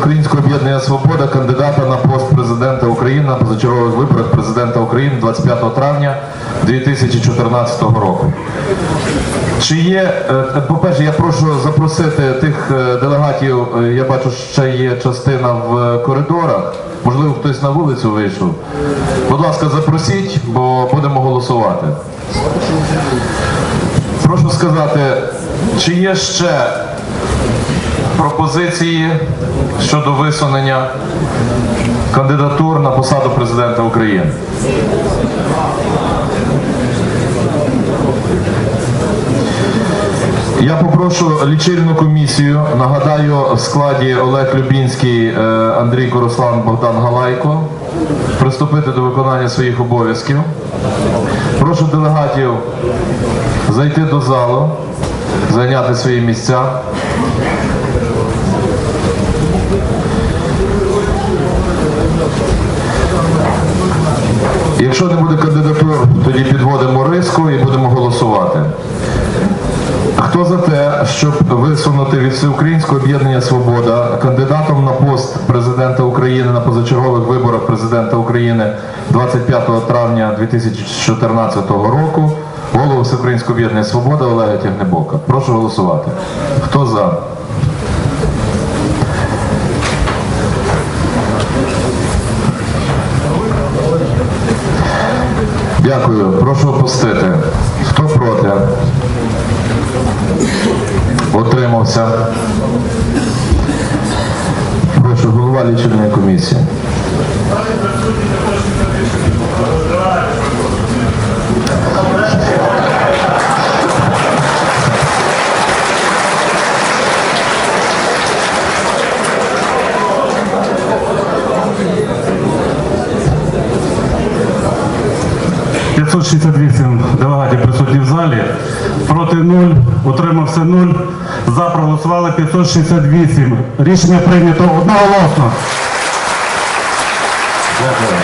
Всеукраїнського об'єднання Свобода кандидата на пост президента України на позачергових виборах президента України 25 травня 2014 року. Чи є, е, по-перше, я прошу запросити тих е, делегатів, е, я бачу, ще є частина в е, коридорах, можливо, хтось на вулицю вийшов. Будь ласка, запросіть, бо будемо голосувати. Прошу сказати, чи є ще пропозиції щодо висунення кандидатур на посаду президента України? Я попрошу лічильну комісію. Нагадаю, в складі Олег Любінський, е, Андрій Корослан, Богдан Галайко приступити до виконання своїх обов'язків. Прошу делегатів зайти до залу, зайняти свої місця. Якщо не буде кандидатур, тоді підводимо риску і будемо голосувати. Хто за те, щоб висунути від Всеукраїнського об'єднання Свобода кандидатом на пост президента України на позачергових виборах президента України 25 травня 2014 року голову Всеукраїнського об'єднання Свобода Олега Тягнебока? Прошу голосувати. Хто за? Дякую. Прошу опустити. Хто проти? Отримався. Прошу, голова лічильної комісії. – 568 делегатів присутні в залі, проти 0, утримався 0, за проголосували 568. Рішення прийнято одноголосно. Дякую.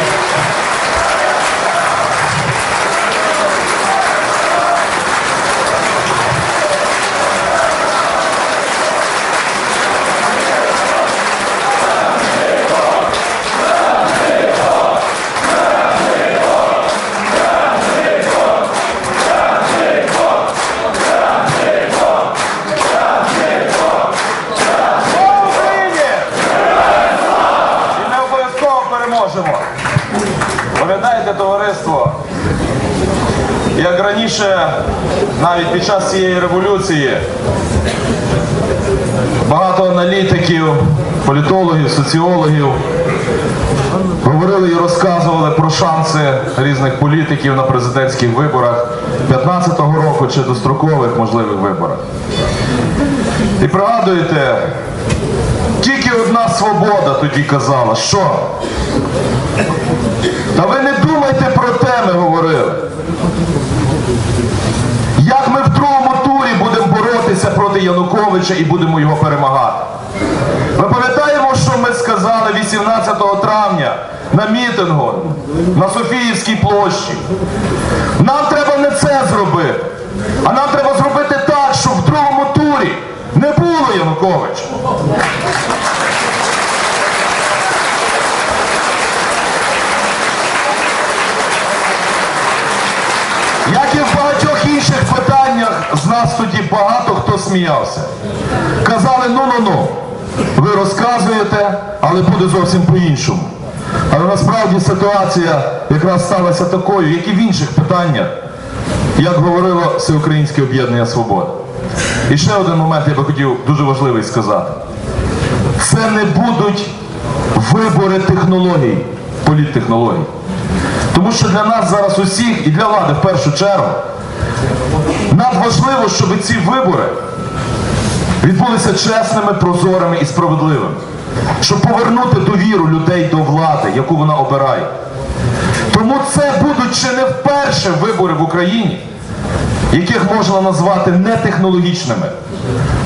Переможемо. Пам'ятаєте, товариство, як раніше, навіть під час цієї революції, багато аналітиків, політологів, соціологів говорили і розказували про шанси різних політиків на президентських виборах 15-го року чи дострокових можливих виборах. І пригадуєте, тільки одна свобода тоді казала, що? Та ви не думайте про те, ми говорили. Як ми в другому турі будемо боротися проти Януковича і будемо його перемагати? Ми пам'ятаємо, що ми сказали 18 травня на мітингу на Софіївській площі. Нам треба не це зробити, а нам треба зробити так, щоб в другому турі не було Януковича. Як і в багатьох інших питаннях, з нас тоді багато хто сміявся. Казали, ну-ну-ну, ви розказуєте, але буде зовсім по-іншому. Але насправді ситуація якраз сталася такою, як і в інших питаннях, як говорило Всеукраїнське об'єднання Свобода. І ще один момент я би хотів дуже важливий сказати. Це не будуть вибори технологій, політтехнологій. Тому що для нас зараз усіх і для влади в першу чергу надважливо, щоб ці вибори відбулися чесними, прозорими і справедливими. Щоб повернути довіру людей до влади, яку вона обирає. Тому це будуть чи не вперше вибори в Україні, яких можна назвати не технологічними,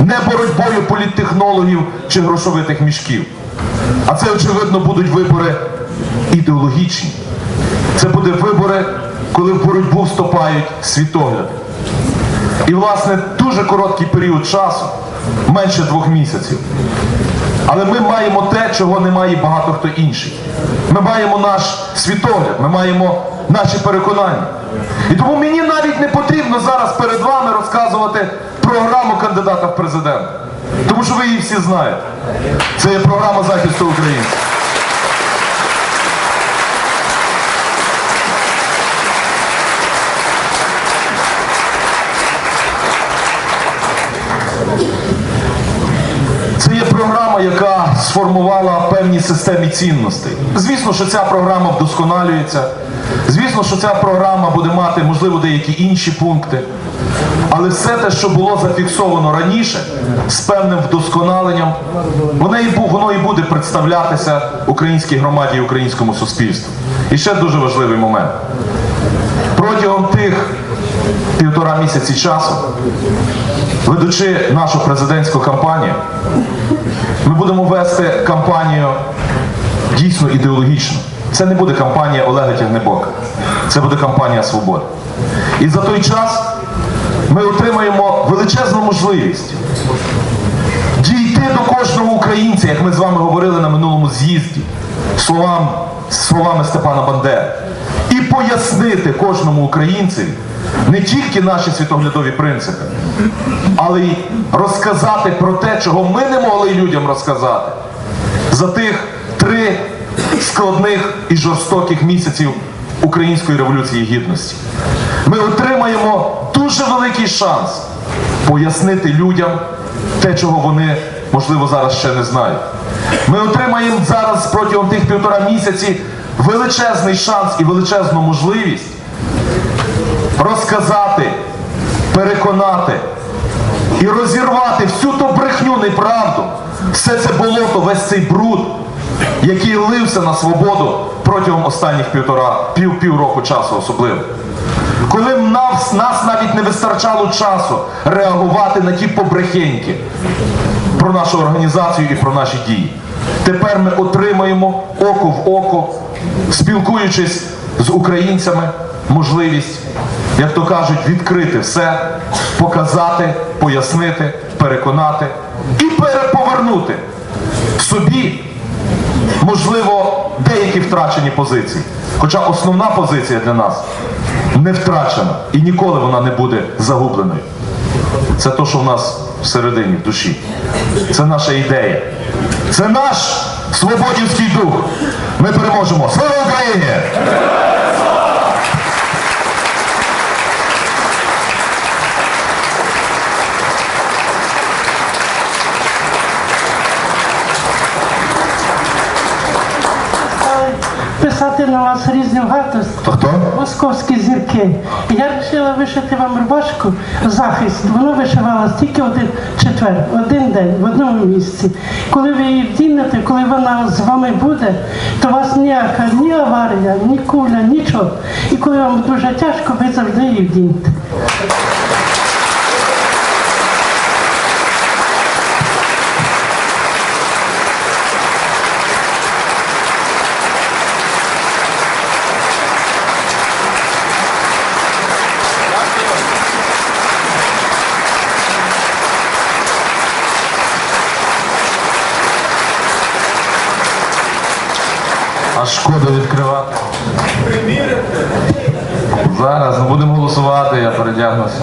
не боротьбою політтехнологів чи грошовитих мішків. А це, очевидно, будуть вибори ідеологічні. Це буде вибори, коли в боротьбу вступають світогляди. І, власне, дуже короткий період часу, менше двох місяців, Але ми маємо те, чого не має багато хто інший. Ми маємо наш світогляд, ми маємо наші переконання. І тому мені навіть не потрібно зараз перед вами розказувати програму кандидата в президенти. Тому що ви її всі знаєте. Це є програма захисту українців. Це є яка сформувала певні системі цінностей. Звісно, що ця програма вдосконалюється. Звісно, що ця програма буде мати, можливо, деякі інші пункти. Але все те, що було зафіксовано раніше, з певним вдосконаленням, воно і буде представлятися українській громаді і українському суспільству. І ще дуже важливий момент. Протягом тих півтора місяці часу ведучи нашу президентську кампанію, ми будемо вести кампанію дійсно ідеологічну. Це не буде кампанія Олега Тягнебока, це буде кампанія свободи. І за той час ми отримаємо величезну можливість дійти до кожного українця, як ми з вами говорили на минулому з'їзді, словам, словами Степана Бандери, і пояснити кожному українцеві не тільки наші світоглядові принципи, але й розказати про те, чого ми не могли людям розказати за тих три складних і жорстоких місяців Української революції гідності. Ми отримаємо дуже великий шанс пояснити людям те, чого вони, можливо, зараз ще не знають. Ми отримаємо зараз протягом тих півтора місяці величезний шанс і величезну можливість розказати, переконати і розірвати всю ту брехню неправду, все це болото, весь цей бруд, який лився на свободу протягом останніх півтора, пів, півроку часу особливо. Коли нас, нас навіть не вистачало часу реагувати на ті побрехеньки про нашу організацію і про наші дії. Тепер ми отримаємо око в око, спілкуючись з українцями, можливість, як то кажуть, відкрити все, показати, пояснити, переконати і переповернути собі, можливо, деякі втрачені позиції. Хоча основна позиція для нас не втрачена і ніколи вона не буде загубленою. Це те, що в нас всередині, в душі. Це наша ідея. Це наш свободівський дух. Ми переможемо. Слава Україні! стали писати на вас гадості. Хто? Московські зірки. І я вирішила вишити вам рубашку захист. Воно вишивалось тільки один четвер, один день, в одному місці. Коли ви її вдінете, коли вона з вами буде, то у вас ніяка ні аварія, ні куля, нічого. І коли вам дуже тяжко, ви завжди її вдінете. А шкода відкривати. Зараз будемо голосувати, я передягнуся.